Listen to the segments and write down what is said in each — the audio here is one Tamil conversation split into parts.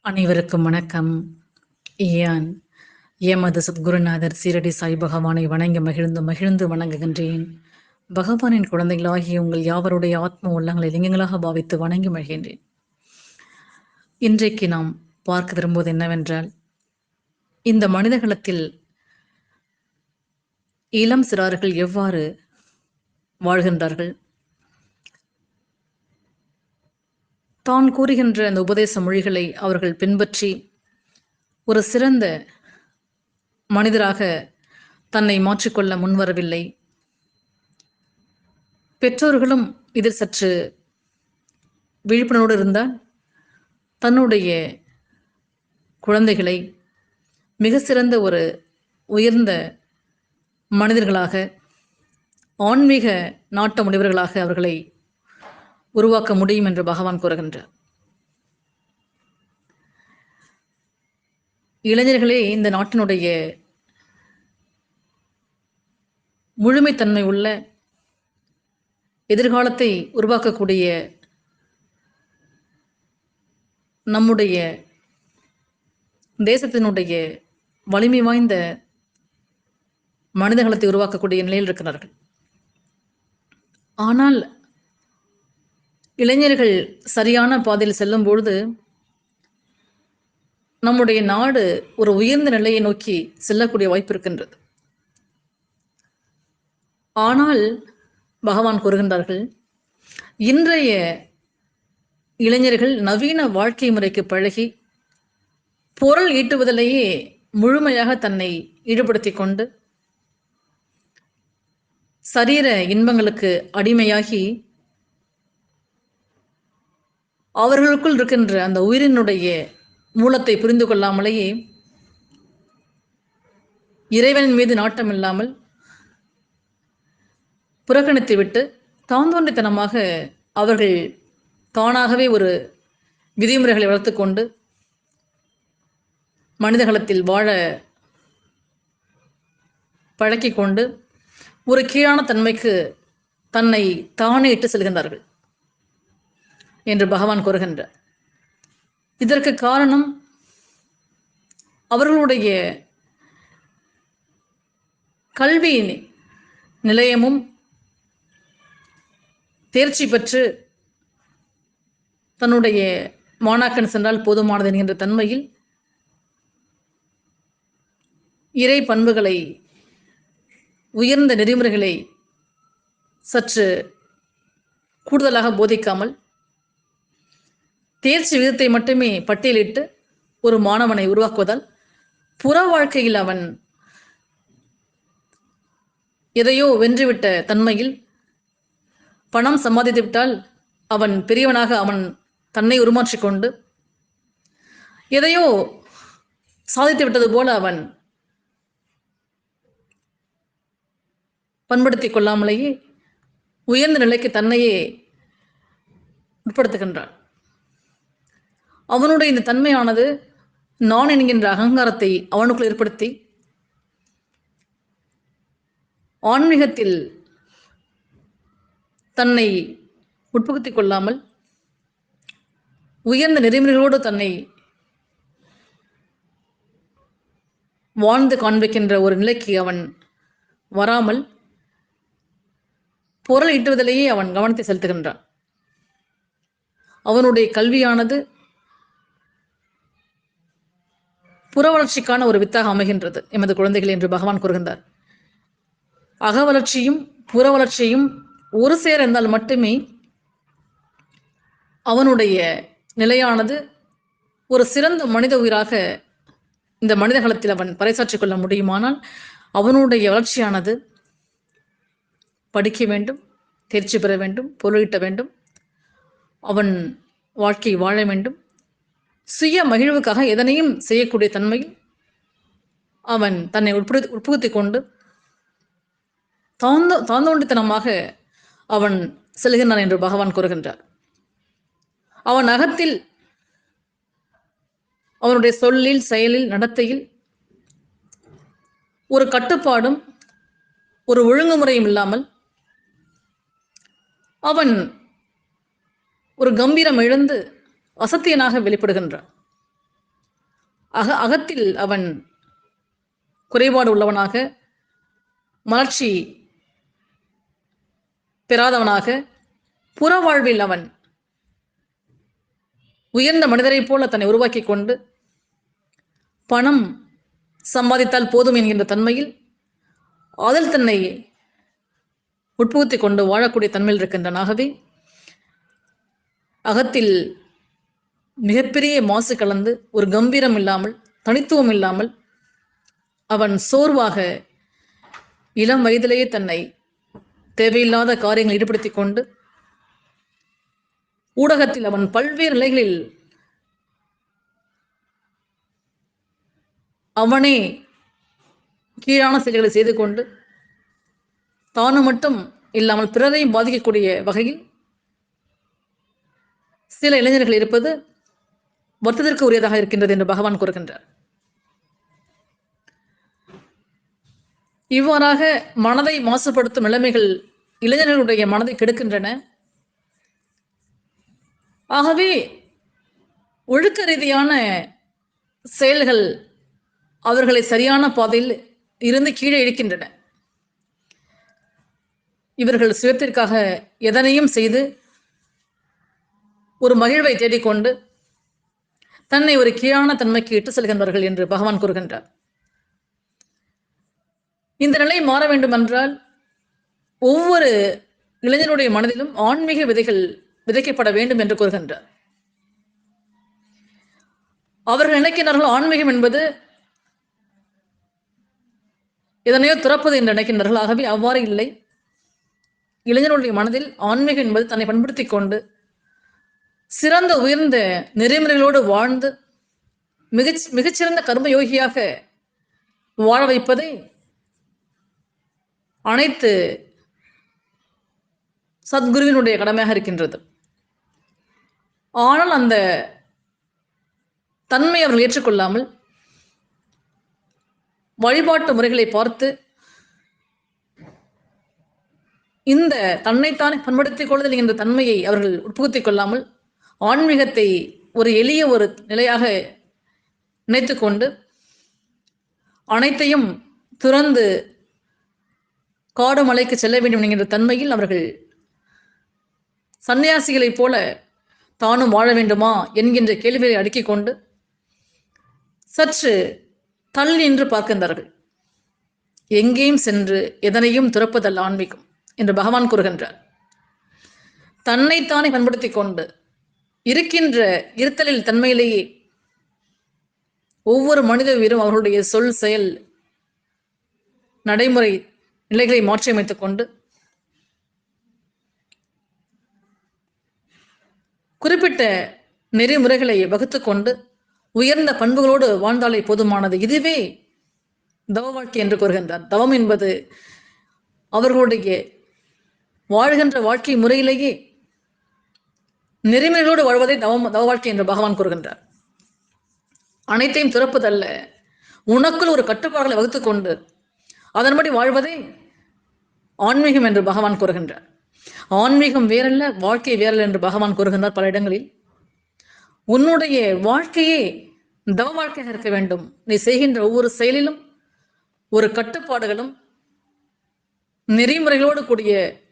அனைவருக்கும் வணக்கம். ஏன் எமது சத்குருநாதர் சீரடி சாய் பகவானை வணங்கி மகிழ்ந்து மகிழ்ந்து வணங்குகின்றேன். பகவானின் குழந்தைகளாகிய உங்கள் யாவருடைய ஆத்ம உள்ளங்களை லிங்கங்களாக பாவித்து வணங்கி மகிழ்கின்றேன். இன்றைக்கு நாம் பார்க்க விரும்புவது என்னவென்றால் இந்த மனிதகலத்தில் இளம் சிறார்கள் எவ்வாறு வாழ்கின்றார்கள்? தான் கூறுகின்ற அந்த உபதேச மொழிகளை அவர்கள் பின்பற்றி ஒரு சிறந்த மனிதராக தன்னை மாற்றிக்கொள்ள முன்வரவில்லை. பெற்றோர்களும் இதில் சற்று விழிப்புணர்வோடு இருந்தால் தன்னுடைய குழந்தைகளை மிக சிறந்த ஒரு உயர்ந்த மனிதர்களாக ஆன்மீக நாட்ட முனிவர்களாக அவர்களை உருவாக்க முடியும் என்று பகவான் கூறுகின்றார். இளைஞர்களே இந்த நாட்டினுடைய முழுமைத்தன்மை உள்ள எதிர்காலத்தை உருவாக்கக்கூடிய நம்முடைய தேசத்தினுடைய வலிமை வாய்ந்த மனிதகுலத்தை உருவாக்கக்கூடிய நிலையில் இருக்கிறார்கள். ஆனால் இளைஞர்கள் சரியான பாதையில் செல்லும் பொழுது நம்முடைய நாடு ஒரு உயர்ந்த நிலையை நோக்கி செல்லக்கூடிய வாய்ப்பு இருக்கின்றது. ஆனால் பகவான் கூறுகின்றார்கள் இன்றைய இளைஞர்கள் நவீன வாழ்க்கை முறைக்கு பழகி பொருள் ஈட்டுவதிலேயே முழுமையாக தன்னை ஈடுபடுத்தி கொண்டு சரீர இன்பங்களுக்கு அடிமையாகி அவர்களுக்குள் இருக்கின்ற அந்த உயிரினுடைய மூலத்தை புரிந்து கொள்ளாமலேயே இறைவனின் மீது நாட்டம் இல்லாமல் புறக்கணித்து விட்டு தாந்தோன்றித்தனமாக அவர்கள் தானாகவே ஒரு விதிமுறைகளை வளர்த்துக்கொண்டு மனிதகலத்தில் வாழ பழக்கிக்கொண்டு ஒரு கீழான தன்மைக்கு தன்னை தானே இட்டு செல்கின்றார்கள் என்று பகவான் கூறுகின்றார். இதற்கு காரணம் அவர்களுடைய கல்வி நிலையமும் தேர்ச்சி பெற்று தன்னுடைய மாணாக்கன் சென்றால் போதுமானது என்கின்ற தன்மையில் இறை பண்புகளை உயர்ந்த நெறிமுறைகளை சற்று கூடுதலாக போதிக்காமல் தேர்ச்சி விதத்தை மட்டுமே பட்டியலிட்டு ஒரு மாணவனை உருவாக்குவதால் புற வாழ்க்கையில் அவன் எதையோ வென்றுவிட்ட தன்மையில் பணம் சம்பாதித்து விட்டால் அவன் பெரியவனாக அவன் தன்னை உருமாற்றிக் கொண்டு எதையோ சாதித்து விட்டது போல அவன் பண்படுத்திக் கொள்ளாமலேயே உயர்ந்த நிலைக்கு தன்னையே உட்படுத்துகின்றான். அவனுடைய இந்த தன்மையானது நான் என்கின்ற அகங்காரத்தை அவனுக்குள் ஏற்படுத்தி ஆன்மீகத்தில் தன்னை உட்புகுத்திக் கொள்ளாமல் உயர்ந்த நெறிமுறைகளோடு தன்னை வாழ்ந்து காண்பிக்கின்ற ஒரு நிலைக்கு அவன் வராமல் பொருள் ஈட்டுவதிலேயே அவன் கவனத்தை செலுத்துகின்றான். அவனுடைய கல்வியானது புற வளர்ச்சிக்கான ஒரு வித்தாக அமைகின்றது எமது குழந்தைகள் என்று பகவான் கூறுகின்றார். அக வளர்ச்சியும் புற வளர்ச்சியும் ஒரு சேர இருந்தால் மட்டுமே அவனுடைய நிலையானது ஒரு சிறந்த மனித உயிராக இந்த மனித காலத்தில் அவன் பறைசாற்றிக் கொள்ள முடியுமானால் அவனுடைய வளர்ச்சியானது படிக்க வேண்டும் தேர்ச்சி பெற வேண்டும் பொருளீட்ட வேண்டும் அவன் வாழ்க்கை வாழ வேண்டும். சுய மகிழ்வுக்காக எதனையும் செய்யக்கூடிய தன்மையில் அவன் தன்னை உட்படு உட்புகுத்தி கொண்டு தாந்த தாந்தோண்டித்தனமாக அவன் செல்கின்றான் என்று பகவான் கூறுகின்றார். அவன் அகத்தில் அவனுடைய சொல்லில் செயலில் நடத்தையில் ஒரு கட்டுப்பாடும் ஒரு ஒழுங்குமுறையும் இல்லாமல் அவன் ஒரு கம்பீரம் இழந்து அசத்தியனாக வெளிப்படுகின்றான். அக அகத்தில் அவன் குறைபாடு உள்ளவனாக மலர்ச்சி பெறாதவனாக புற வாழ்வில் அவன் உயர்ந்த மனிதரைப் போல தன்னை உருவாக்கி கொண்டு பணம் சம்பாதித்தால் போதும் என்கின்ற தன்மையில் அதில் தன்னை உட்புகுத்தி கொண்டு வாழக்கூடிய தன்மையில் இருக்கின்றனாகவே அகத்தில் மிகப்பெரிய மாசு கலந்து ஒரு கம்பீரம் இல்லாமல் தனித்துவம் இல்லாமல் அவன் சோர்வாக இளம் வயதிலேயே தன்னை தேவையில்லாத காரியங்களில் ஈடுபடுத்தி கொண்டு ஊடகத்தில் அவன் பல்வேறு நிலைகளில் அவனே கீழான செயல்களை செய்து கொண்டு தானு மட்டும் இல்லாமல் பிறரையும் பாதிக்கக்கூடிய வகையில் சில இளைஞர்கள் இருப்பது வருத்தத்திற்கு உரியதாக இருக்கின்றது என்று பகவான் கூறுகின்றார். இவ்வாறாக மனதை மாசுபடுத்தும் நிலைமைகள் இளைஞர்களுடைய மனதை கெடுக்கின்றன. ஆகவே ஒழுக்க ரீதியான செயல்கள் அவர்களை சரியான பாதையில் இருந்து கீழே இழுக்கின்றன. இவர்கள் சுயத்திற்காக எதனையும் செய்து ஒரு மகிழ்வை தேடிக்கொண்டு தன்னை ஒரு கீழான தன்மைக்கு இட்டு செல்கின்றார்கள் என்று பகவான் கூறுகின்றார். இந்த நிலை மாற வேண்டும் என்றால் ஒவ்வொரு இளைஞருடைய மனதிலும் ஆன்மீக விதைகள் விதைக்கப்பட வேண்டும் என்று கூறுகின்றார். அவர்கள் நினைக்கின்றார்கள் ஆன்மீகம் என்பது எதனையோ துறப்பது என்று நினைக்கின்றார்கள் ஆகவே அவ்வாறு இல்லை. இளைஞர்களுடைய மனதில் ஆன்மீகம் என்பது தன்னை பண்படுத்தி கொண்டு சிறந்த உயர்ந்த நெறிமுறைகளோடு வாழ்ந்து மிகச் மிகச்சிறந்த கர்மயோகியாக வாழ வைப்பதை அனைத்து சத்குருவினுடைய கடமையாக இருக்கின்றது. ஆனால் அந்த தன்மை அவர்கள் ஏற்றுக்கொள்ளாமல் வழிபாட்டு முறைகளை பார்த்து இந்த தன்னைத்தானே பண்படுத்திக் கொள்ளுதல் என்ற தன்மையை அவர்கள் உட்புகுத்திக் கொள்ளாமல் ஆன்மீகத்தை ஒரு எளிய ஒரு நிலையாக நினைத்துக்கொண்டு அனைத்தையும் துறந்து காடு மலைக்கு செல்ல வேண்டும் என்கின்ற தன்மையில் அவர்கள் சன்னியாசிகளைப் போல தானும் வாழ வேண்டுமா என்கின்ற கேள்விகளை அடுக்கிக் கொண்டு சற்று தள்ளி நின்று பார்க்கின்றார்கள். எங்கேயும் சென்று எதனையும் துறப்பதல்ல ஆன்மீகம். என்று பகவான் கூறுகின்றார். தன்னைத்தானே பண்படுத்தி கொண்டு இருக்கின்ற இருத்தலில் தன்மையிலேயே ஒவ்வொரு மனித உயிரும் அவர்களுடைய சொல் செயல் நடைமுறை நிலைகளை மாற்றியமைத்துக் கொண்டு குறிப்பிட்ட நெறிமுறைகளை வகுத்துக்கொண்டு உயர்ந்த பண்புகளோடு வாழ்ந்தாலே போதுமானது. இதுவே தவ வாழ்க்கை என்று கூறுகின்றார். தவம் என்பது அவர்களுடைய வாழ்கின்ற வாழ்க்கை முறையிலேயே நெறிமுறைகளோடு வாழ்வதை தவம் தவ வாழ்க்கை என்று பகவான் கூறுகின்றார். அனைத்தையும் திறப்பதல்ல. உனக்குள் ஒரு கட்டுப்பாடுகளை வகுத்து கொண்டு அதன்படி வாழ்வதை ஆன்மீகம் என்று பகவான் கூறுகின்றார். ஆன்மீகம் வேறல்ல வாழ்க்கை வேறல்ல என்று பகவான் கூறுகின்றார் பல இடங்களில். உன்னுடைய வாழ்க்கையே தவ வாழ்க்கையாக இருக்க வேண்டும். நீ செய்கின்ற ஒவ்வொரு செயலிலும் ஒரு கட்டுப்பாடுகளும் நெறிமுறைகளோடு கூடிய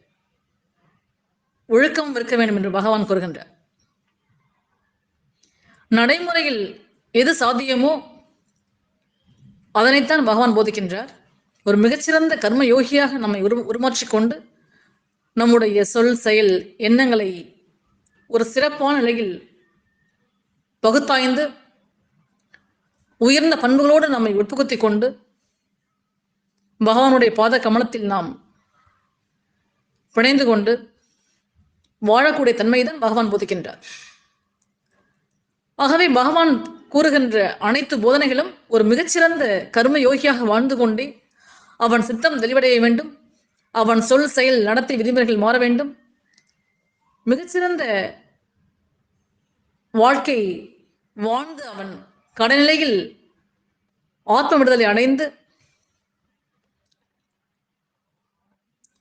ஒழுக்கமும் இருக்க வேண்டும் என்று பகவான் கூறுகின்றார். நடைமுறையில் எது சாத்தியமோ அதனைத்தான் பகவான் போதிக்கின்றார். ஒரு மிகச்சிறந்த கர்ம யோகியாக நம்மை உரு உருமாற்றிக்கொண்டு நம்முடைய சொல் செயல் எண்ணங்களை ஒரு சிறப்பான நிலையில் பகுத்தாய்ந்து உயர்ந்த பண்புகளோடு நம்மை உட்புகுத்தி கொண்டு பகவானுடைய பாத கமலத்தில் நாம் பிணைந்து கொண்டு வாழக்கூடிய தன்மைதான் பகவான் போதிக்கின்றார். ஆகவே பகவான் கூறுகின்ற அனைத்து போதனைகளும் ஒரு மிகச்சிறந்த கர்ம யோகியாக வாழ்ந்து கொண்டே அவன் சித்தம் தெளிவடைய வேண்டும். அவன் சொல் செயல் நடத்தை விதிமுறைகள் மாற வேண்டும். மிகச்சிறந்த வாழ்க்கை வாழ்ந்து அவன் கடநிலையில் ஆத்ம விடுதலை அடைந்து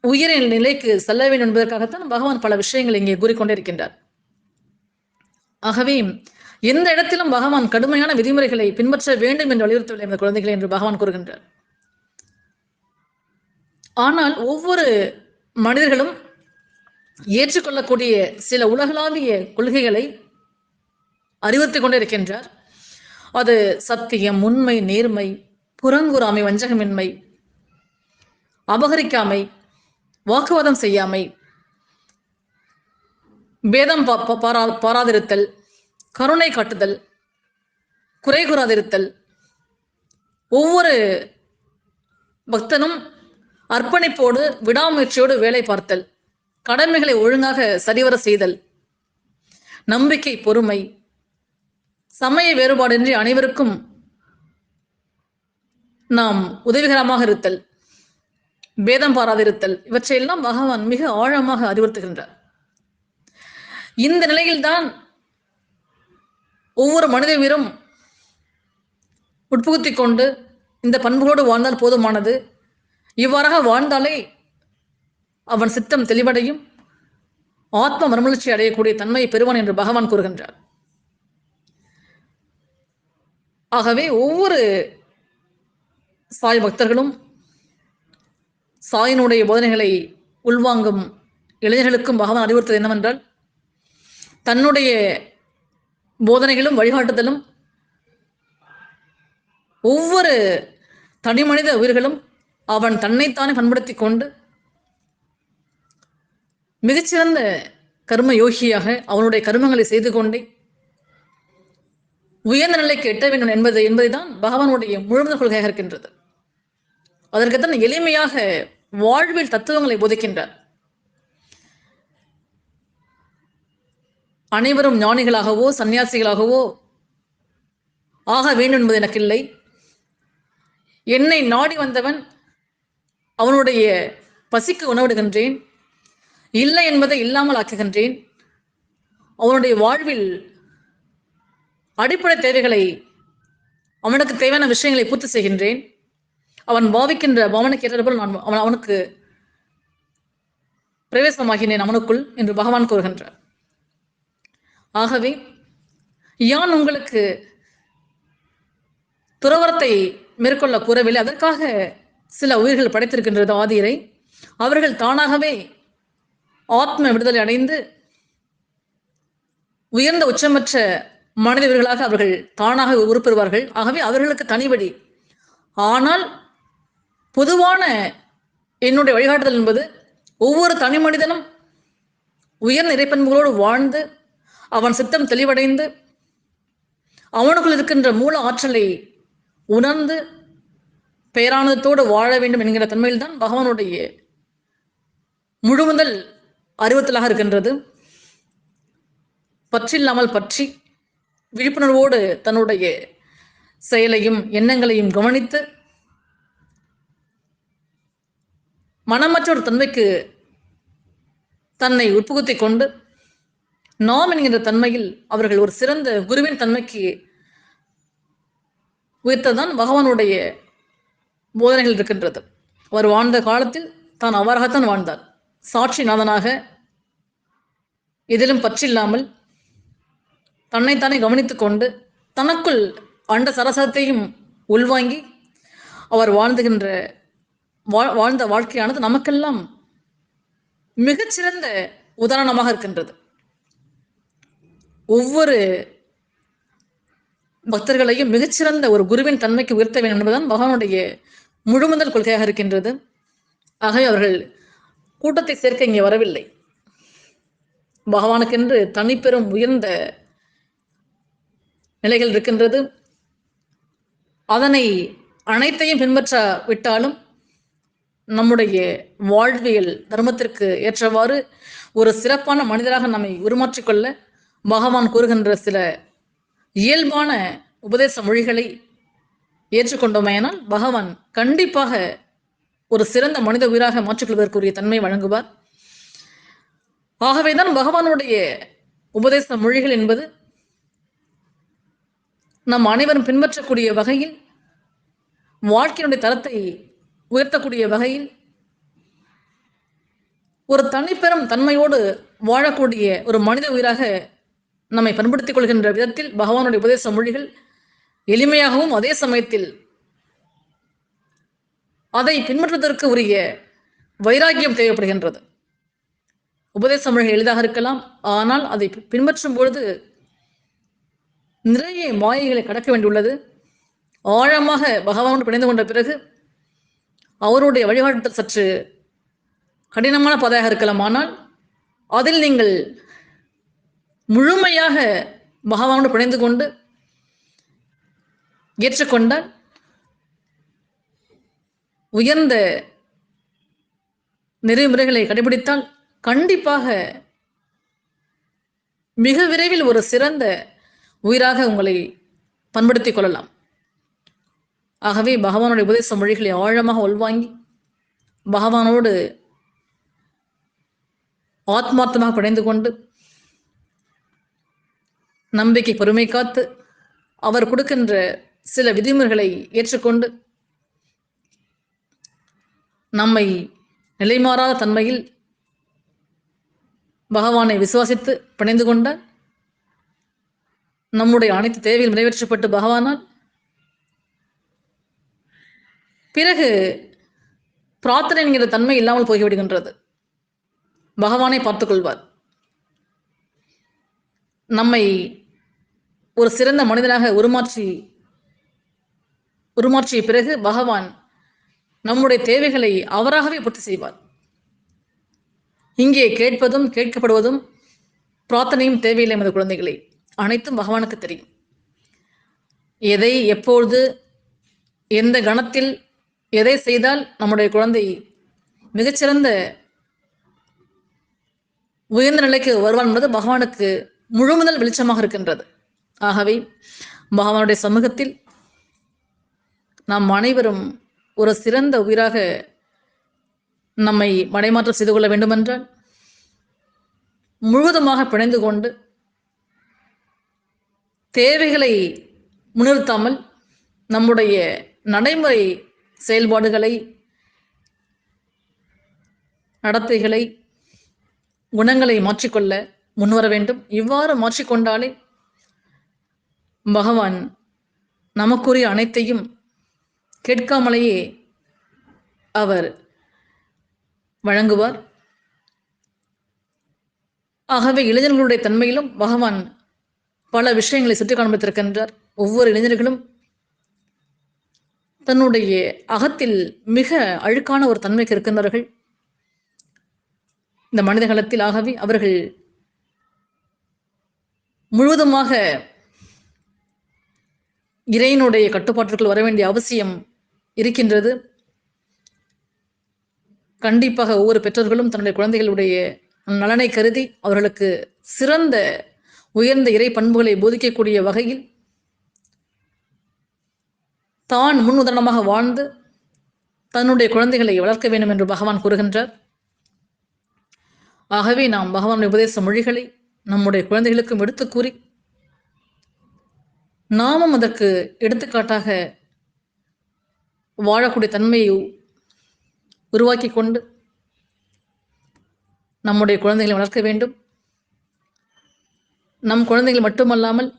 உயிரின் நிலைக்கு செல்ல வேண்டும் என்பதற்காகத்தான் பகவான் பல விஷயங்களை இங்கே கூறிக்கொண்டே இருக்கின்றார் ஆகவே எந்த இடத்திலும் பகவான் கடுமையான விதிமுறைகளை பின்பற்ற வேண்டும் என்று வலியுறுத்தவில்லை இந்த குழந்தைகளை என்று பகவான் கூறுகின்றார். ஆனால் ஒவ்வொரு மனிதர்களும் ஏற்றுக்கொள்ளக்கூடிய சில உலகளாவிய கொள்கைகளை அறிவுறுத்திக் கொண்டே இருக்கின்றார் அது சத்தியம் உண்மை நேர்மை புறங்குறாமை வஞ்சகமின்மை அபகரிக்காமை வாக்குவாதம் செய்யாமை பேதம் பாரா பாராதிருத்தல் கருணை காட்டுதல் குறை கூறாதிருத்தல் ஒவ்வொரு பக்தனும் அர்ப்பணிப்போடு விடாமுயற்சியோடு வேலை பார்த்தல் கடமைகளை ஒழுங்காக சரிவர செய்தல் நம்பிக்கை பொறுமை சமய வேறுபாடின்றி அனைவருக்கும் நாம் உதவிகரமாக இருத்தல். பேதம் பாராதிருத்தல். இவற்றையெல்லாம் பகவான் மிக ஆழமாக அறிவுறுத்துகின்றார். இந்த நிலையில்தான் ஒவ்வொரு மனித வீரும் உட்புகுத்தி கொண்டு இந்த பண்புகளோடு வாழ்ந்தால் போதுமானது. இவ்வாறாக வாழ்ந்தாலே அவன் சித்தம் தெளிவடையும். ஆத்ம மறுமலர்ச்சி அடையக்கூடிய தன்மையை பெறுவான் என்று பகவான் கூறுகின்றார். ஆகவே ஒவ்வொரு சாய் பக்தர்களும் சாயினுடைய போதனைகளை உள்வாங்கும் இளைஞர்களுக்கும் பகவான் அறிவுறுத்தது என்னவென்றால் தன்னுடைய போதனைகளும் வழிகாட்டுதலும் ஒவ்வொரு தனிமனித உயிர்களும் அவன் தன்னைத்தானே பண்படுத்தி கொண்டு மிகச்சிறந்த கர்ம யோகியாக அவனுடைய கர்மங்களை செய்து கொண்டே உயர்ந்த நிலைக்கு எட்ட வேண்டும் என்பது என்பதைதான் பகவானுடைய முழுமையான கொள்கையாக இருக்கின்றது. அதற்குத்தான் எளிமையாக வாழ்வில் தத்துவங்களை போதிக்கின்றார் அனைவரும் ஞானிகளாகவோ சன்னியாசிகளாகவோ ஆக வேண்டும் என்பது எனக்கு இல்லை என்னை நாடி வந்தவன் அவனுடைய பசிக்கு உணவிடுகின்றேன். இல்லை என்பதை இல்லாமல் ஆக்குகின்றேன். அவனுடைய வாழ்வில் அடிப்படை தேவைகளை அவனுக்கு தேவையான விஷயங்களை பூர்த்தி செய்கின்றேன். அவன் பாவிக்கின்ற பவனை கேட்டது போல் நான் அவன் அவனுக்கு பிரவேசமாகினேன் அவனுக்குள் என்று பகவான் கூறுகின்றார். ஆகவே யான் உங்களுக்கு துறவரத்தை மேற்கொள்ள கூறவில்லை? அதற்காக சில உயிர்கள் படைத்திருக்கின்றது ஆதியரை அவர்கள் தானாகவே ஆத்ம விடுதலை அடைந்து உயர்ந்த உச்சமற்ற மனிதர்களாக அவர்கள் தானாக உருப்பெறுவார்கள். ஆகவே அவர்களுக்கு தனிவழி ஆனால் பொதுவான என்னுடைய வழிகாட்டுதல் என்பது ஒவ்வொரு தனி மனிதனும் உயர்ந்த இறைப்பண்புகளோடு வாழ்ந்து அவன் சித்தம் தெளிவடைந்து அவனுக்குள் இருக்கின்ற மூல ஆற்றலை உணர்ந்து பேரானதத்தோடு வாழ வேண்டும் என்கிற தன்மையில்தான் பகவானுடைய முழுமுதல் அறிவத்தலாக இருக்கின்றது. பற்றில்லாமல் பற்றி விழிப்புணர்வோடு தன்னுடைய செயலையும் எண்ணங்களையும் கவனித்து மனமற்ற ஒரு தன்மைக்கு தன்னை உட்புகுத்தி கொண்டு நாம் என்கின்ற தன்மையில் அவர்கள் ஒரு சிறந்த குருவின் தன்மைக்கு உயர்த்ததான் பகவானுடைய போதனைகள் இருக்கின்றது. அவர் வாழ்ந்த காலத்தில் தான் அவ்வாறாகத்தான் வாழ்ந்தார். சாட்சி நாதனாக எதிலும் பற்றில்லாமல் தன்னைத்தானே கவனித்து கொண்டு தனக்குள் அண்ட சரசத்தையும் உள்வாங்கி அவர் வாழ்ந்துகின்ற வாழ்ந்த வாழ்க்கையானது நமக்கெல்லாம் மிகச்சிறந்த உதாரணமாக இருக்கின்றது. ஒவ்வொரு பக்தர்களையும் மிகச்சிறந்த ஒரு குருவின் தன்மைக்கு உயர்த்த வேண்டும் என்பதுதான் பகவானுடைய முழுமுதல் கொள்கையாக இருக்கின்றது. ஆகவே அவர்கள் கூட்டத்தை சேர்க்க இங்கே வரவில்லை. பகவானுக்கென்று தனிப்பெரும் உயர்ந்த நிலைகள் இருக்கின்றது. அதனை அனைத்தையும் பின்பற்ற விட்டாலும் நம்முடைய வாழ்வியல் தர்மத்திற்கு ஏற்றவாறு ஒரு சிறப்பான மனிதராக நம்மை உருமாற்றிக்கொள்ள பகவான் கூறுகின்ற சில இயல்பான உபதேச மொழிகளை ஏற்றுக்கொண்டோமேனால் பகவான் கண்டிப்பாக ஒரு சிறந்த மனித உயிராக மாற்றிக்கொள்வதற்குரிய தன்மை வழங்குவார். ஆகவேதான் பகவானுடைய உபதேச மொழிகள் என்பது நம் அனைவரும் பின்பற்றக்கூடிய வகையில் வாழ்க்கையினுடைய தரத்தை உயர்த்தக்கூடிய வகையில் ஒரு தனிப்பெரும் தன்மையோடு வாழக்கூடிய ஒரு மனித உயிராக நம்மை பண்படுத்திக் கொள்கின்ற விதத்தில் பகவானுடைய உபதேச மொழிகள் எளிமையாகவும் அதே சமயத்தில் அதை பின்பற்றுவதற்கு உரிய வைராக்கியம் தேவைப்படுகின்றது. உபதேச மொழிகள் எளிதாக இருக்கலாம். ஆனால் அதை பின்பற்றும் பொழுது நிறைய மாயைகளை கடக்க வேண்டியுள்ளது. ஆழமாக பகவானோடு பிணைந்து கொண்ட பிறகு அவருடைய வழிகாட்டுதல் சற்று கடினமான பாதையாக இருக்கலாம். ஆனால் அதில் நீங்கள் முழுமையாக பகவானோடு பிணைந்து கொண்டு ஏற்றுக்கொண்டால் உயர்ந்த நெறிமுறைகளை கடைபிடித்தால் கண்டிப்பாக மிக விரைவில் ஒரு சிறந்த உயிராக உங்களை பண்படுத்திக் கொள்ளலாம். ஆகவே பகவானுடைய உபதேச மொழிகளை ஆழமாக உள்வாங்கி பகவானோடு ஆத்மார்த்தமாக பிணைந்து கொண்டு நம்பிக்கை பொறுமை காத்து அவர் கொடுக்கின்ற சில விதிமுறைகளை ஏற்றுக்கொண்டு நம்மை நிலைமாறாத தன்மையில் பகவானை விசுவாசித்து பிணைந்து கொண்ட நம்முடைய அனைத்து தேவைகள் நிறைவேற்றப்பட்டு பகவானால் பிறகு பிரார்த்தனை என்கிற தன்மை இல்லாமல் போய்விடுகின்றது. பகவானை பார்த்துக்கொள்வார். நம்மை ஒரு சிறந்த மனிதனாக உருமாற்றி உருமாற்றிய பிறகு பகவான் நம்முடைய தேவைகளை அவராகவே பூர்த்தி செய்வார். இங்கே கேட்பதும் கேட்கப்படுவதும் பிரார்த்தனையும் தேவையில்லை எமது குழந்தைகளை. அனைத்தும் பகவானுக்கு தெரியும். எதை எப்பொழுது எந்த கணத்தில் எதை செய்தால் நம்முடைய குழந்தை மிகச்சிறந்த உயர்ந்த நிலைக்கு வருவான் என்பது பகவானுக்கு முழுமுதல் வெளிச்சமாக இருக்கின்றது. ஆகவே பகவானுடைய சமூகத்தில் நாம் அனைவரும் ஒரு சிறந்த உயிராக நம்மை மடைமாற்றம் செய்து கொள்ள வேண்டுமென்றால் முழுவதுமாக பிணைந்து கொண்டு தேவைகளை முன்னிறுத்தாமல் நம்முடைய நடைமுறை செயல்பாடுகளை நடத்தைகளை குணங்களை மாற்றிக்கொள்ள முன்வர வேண்டும். இவ்வாறு மாற்றிக்கொண்டாலே பகவான் நமக்குரிய அனைத்தையும் கேட்காமலேயே அவர் வழங்குவார். ஆகவே இளைஞர்களுடைய தன்மையிலும் பகவான் பல விஷயங்களை சுட்டி காண்பித்திருக்கின்றார் ஒவ்வொரு இளைஞர்களும் தன்னுடைய அகத்தில் மிக அழுக்கான ஒரு தன்மைக்கு இருக்கின்றார்கள். இந்த மனித காலத்தில் ஆகவே அவர்கள் முழுவதுமாக இறையினுடைய கட்டுப்பாட்டிற்குள் வர வேண்டிய அவசியம் இருக்கின்றது. கண்டிப்பாக ஒவ்வொரு பெற்றோர்களும் தன்னுடைய குழந்தைகளுடைய நலனை கருதி அவர்களுக்கு சிறந்த உயர்ந்த இறை பண்புகளை போதிக்கக்கூடிய வகையில் தான் முன் உதாரணமாக வாழ்ந்து தன்னுடைய குழந்தைகளை வளர்க்க வேண்டும் என்று பகவான் கூறுகின்றார். ஆகவே நாம் பகவானுடைய உபதேச மொழிகளை நம்முடைய குழந்தைகளுக்கும் எடுத்து கூறி நாமும் அதற்கு எடுத்துக்காட்டாக வாழக்கூடிய தன்மையை உருவாக்கி கொண்டு நம்முடைய குழந்தைகளை வளர்க்க வேண்டும். நம் குழந்தைகள் மட்டுமல்லாமல்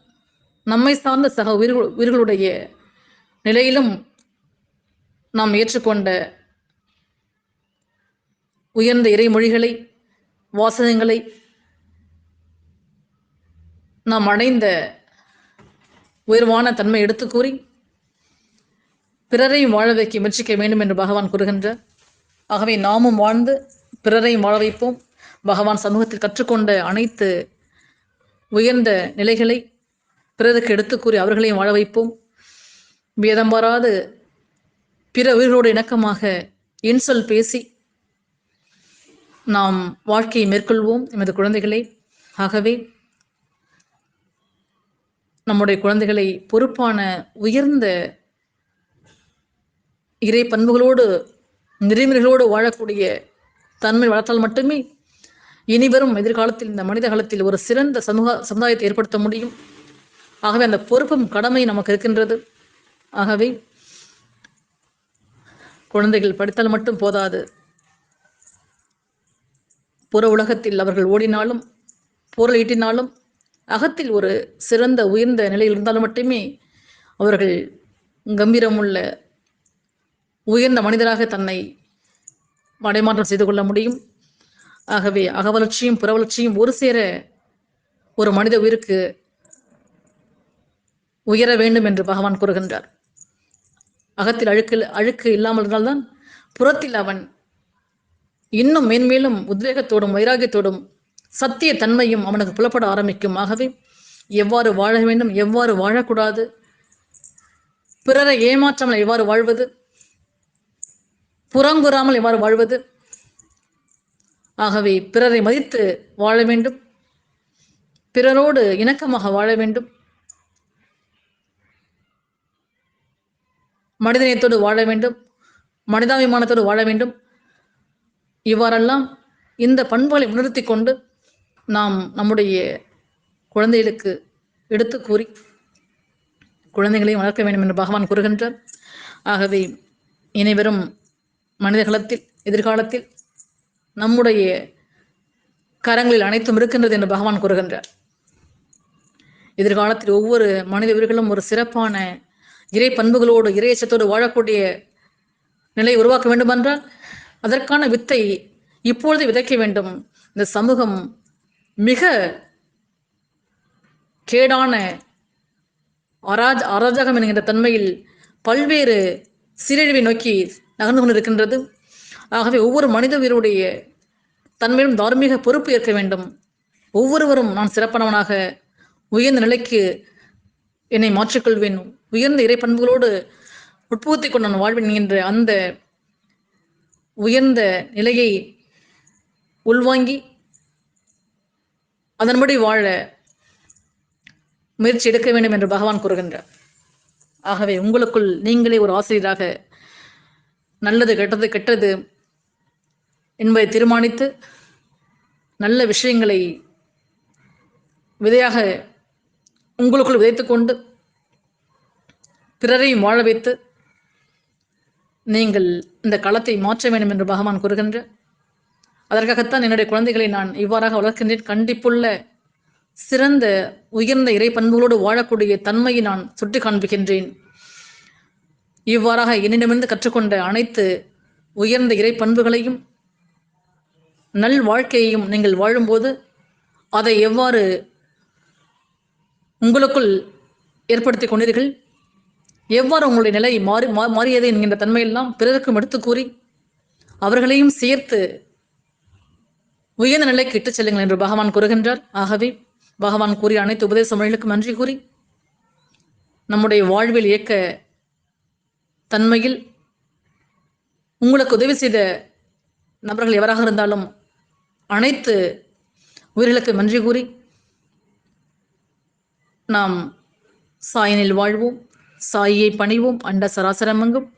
நம்மை சார்ந்த சக உயிர்கள் உயிர்களுடைய நிலையிலும் நாம் ஏற்றுக்கொண்ட உயர்ந்த இறைமொழிகளை வாசகங்களை நாம் அடைந்த உயர்வான தன்மை எடுத்து கூறி பிறரையும் வாழ வைக்க முயற்சிக்க வேண்டும் என்று பகவான் கூறுகின்றார். ஆகவே நாமும் வாழ்ந்து பிறரையும் வாழ வைப்போம். பகவான் சமூகத்தில் கற்றுக்கொண்ட அனைத்து உயர்ந்த நிலைகளை பிறருக்கு எடுத்து கூறி அவர்களையும் வாழ வைப்போம். வேதம் வராது. பிற உயிர்களோடு இணக்கமாக இன்சொல் பேசி நாம் வாழ்க்கையை மேற்கொள்வோம். எமது குழந்தைகளை ஆகவே நம்முடைய குழந்தைகளை பொறுப்பான உயர்ந்த இறை பண்புகளோடு நெறிமுறைகளோடு வாழக்கூடிய தன்மை வளர்த்தால் மட்டுமே இனிவரும் எதிர்காலத்தில் இந்த மனித காலத்தில் ஒரு சிறந்த சமூக சமுதாயத்தை ஏற்படுத்த முடியும். ஆகவே அந்த பொறுப்பும் கடமை நமக்கு இருக்கின்றது. ஆகவே குழந்தைகள் படித்தல் மட்டும் போதாது. புற உலகத்தில் அவர்கள் ஓடினாலும் பொருள் ஈட்டினாலும் அகத்தில் ஒரு சிறந்த உயர்ந்த நிலையில் இருந்தாலும் மட்டுமே அவர்கள் கம்பீரமுள்ள உயர்ந்த மனிதராக தன்னை மடைமாற்றம் செய்து கொள்ள முடியும். ஆகவே அகவளர்ச்சியும் புறவளர்ச்சியும் ஒரு சேர ஒரு மனித உயிருக்கு உயர வேண்டும் என்று பகவான் கூறுகின்றார். அகத்தில் அழுக்கு அழுக்கு இல்லாமல் இருந்தால்தான் புறத்தில் அவன் இன்னும் மேன்மேலும் உத்வேகத்தோடும் வைராகியத்தோடும் சத்திய தன்மையும் அவனுக்கு புலப்பட ஆரம்பிக்கும். ஆகவே எவ்வாறு வாழ வேண்டும் எவ்வாறு வாழக்கூடாது? பிறரை ஏமாற்றாமல் எவ்வாறு வாழ்வது? புறங்குறாமல் எவ்வாறு வாழ்வது? ஆகவே பிறரை மதித்து வாழ வேண்டும். பிறரோடு இணக்கமாக வாழ வேண்டும். மனிதநேயத்தோடு வாழ வேண்டும் மனிதாபிமானத்தோடு வாழ வேண்டும். இவ்வாறெல்லாம் இந்த பண்புகளை உணர்த்தி கொண்டு நாம் நம்முடைய குழந்தைகளுக்கு எடுத்து கூறி குழந்தைகளையும் வளர்க்க வேண்டும் என்று பகவான் கூறுகின்றார். ஆகவே இனிவரும் மனிதகுலத்தில் எதிர்காலத்தில் நம்முடைய கரங்களில் அனைத்தும் இருக்கின்றது என்று பகவான் கூறுகின்றார். எதிர்காலத்தில் ஒவ்வொரு மனித உயிர்களும் ஒரு சிறப்பான இறை பண்புகளோடு இறையச்சத்தோடு வாழக்கூடிய நிலையை உருவாக்க வேண்டுமென்றால் அதற்கான வித்தை இப்பொழுது விதைக்க வேண்டும். இந்த சமூகம் மிக கேடான அராஜ அராஜகம் என்கின்ற தன்மையில் பல்வேறு சீரழிவை நோக்கி நகர்ந்து கொண்டிருக்கின்றது. ஆகவே ஒவ்வொரு மனித உயிருடைய தன்மையிலும் தார்மீக பொறுப்பு ஏற்க வேண்டும். ஒவ்வொருவரும் நான் சிறப்பானவனாக உயர்ந்த நிலைக்கு என்னை மாற்றிக்கொள்வேன். உயர்ந்த இறை பண்புகளோடு உட்புகுத்தி கொண்டு நான் வாழ்வேன் என்கின்ற அந்த உயர்ந்த நிலையை உள்வாங்கி அதன்படி வாழ முயற்சி எடுக்க வேண்டும் என்று பகவான் கூறுகின்றார். ஆகவே உங்களுக்குள் நீங்களே ஒரு ஆசிரியராக நல்லது கெட்டது கெட்டது என்பதை தீர்மானித்து நல்ல விஷயங்களை விதையாக உங்களுக்குள் விதைத்துக்கொண்டு பிறரையும் வாழ வைத்து நீங்கள் இந்த களத்தை மாற்ற வேண்டும் என்று பகவான் கூறுகின்ற அதற்காகத்தான் என்னுடைய குழந்தைகளை நான் இவ்வாறாக வளர்க்கின்றேன். கண்டிப்புள்ள சிறந்த உயர்ந்த இறை பண்புகளோடு வாழக்கூடிய தன்மையை நான் சுட்டி காண்பிக்கின்றேன். இவ்வாறாக என்னிடமிருந்து கற்றுக்கொண்ட அனைத்து உயர்ந்த இறை பண்புகளையும் நல் வாழ்க்கையையும் நீங்கள் வாழும்போது அதை எவ்வாறு உங்களுக்குள் ஏற்படுத்தி கொண்டீர்கள்? எவ்வாறு உங்களுடைய நிலை மாறி மா- மாறியது என்கின்ற தன்மையெல்லாம் பிறருக்கும் எடுத்து கூறி அவர்களையும் சேர்த்து உயர்ந்த நிலைக்கு இட்டுச் செல்லுங்கள் என்று பகவான் கூறுகின்றார். ஆகவே பகவான் கூறிய அனைத்து உபதேச மொழிகளுக்கும் நன்றி கூறி நம்முடைய வாழ்வில் இயக்க தன்மையில் உங்களுக்கு உதவி செய்த நபர்கள் எவராக இருந்தாலும் அனைத்து உயிர்களுக்கு நன்றி கூறி நாம் சாயனில் வாழ்வோம். சாயியை பணிவோம். அண்ட சராசரமங்கும்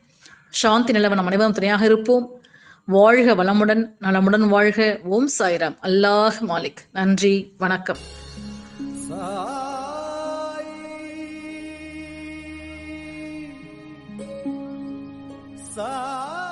சாந்தி நிலவன் அனைவரும் துணையாக இருப்போம். வாழ்க வளமுடன் நலமுடன் வாழ்க. ஓம் சாய்ராம். அல்லாஹ் மாலிக். நன்றி வணக்கம். சாய்.